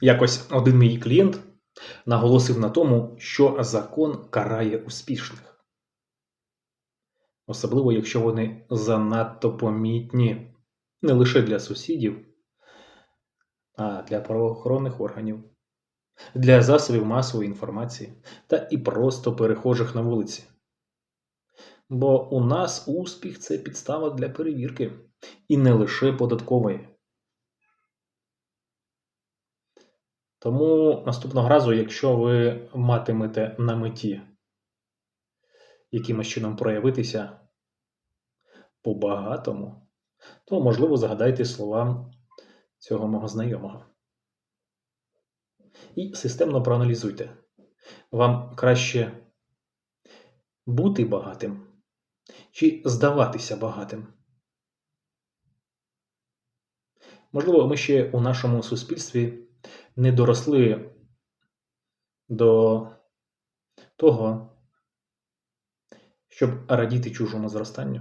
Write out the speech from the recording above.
Якось один мій клієнт наголосив на тому, що закон карає успішних. Особливо, якщо вони занадто помітні не лише для сусідів, а для правоохоронних органів, для засобів масової інформації та і просто перехожих на вулиці. Бо у нас успіх це підстава для перевірки, і не лише податкової. Тому наступного разу, якщо ви матимете на меті якимось чином проявитися по-багатому, то, можливо, загадайте слова цього мого знайомого. І системно проаналізуйте. Вам краще бути багатим чи здаватися багатим? Можливо, ми ще у нашому суспільстві не доросли до того, щоб радіти чужому зростанню.